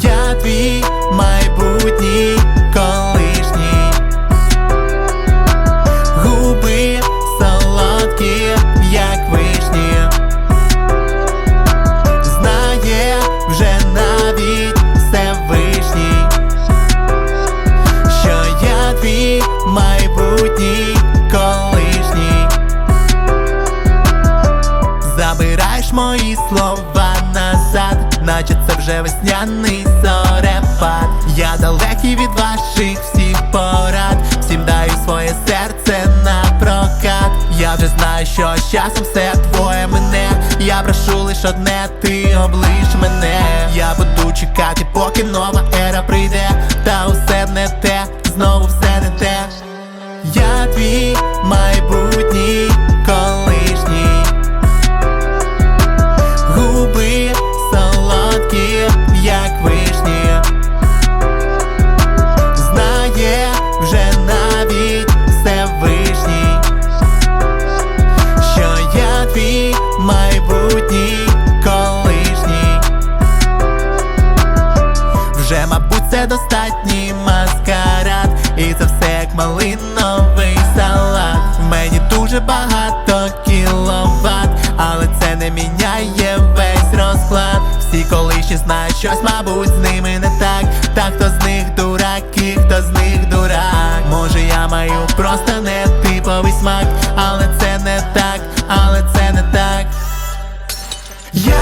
Я твій майбутній колишній. Губи солодкі, як вишні. Знає вже навіть Всевишній. Що я твій майбутній колишній. Забираєш мої слова наче це вже весняний зорепад Я далекий від ваших всіх порад, всім даю своє серце на прокат. Я вже знаю, що з часом все твоє мене. Я прошу лиш одне, ти облиш мене. Я буду чекати, поки нова ера прийде, та усе не те, знову все не те. Я твій достатній маскарад І це все як малиновий салат В мені дуже багато кіловат, але це не міняє весь розклад. Всі колишні знають щось, мабуть, з ними не так. Та хто з них дурак, і хто з них дурак. Може, я маю просто не типовий смак, але це не так, але це не так. Я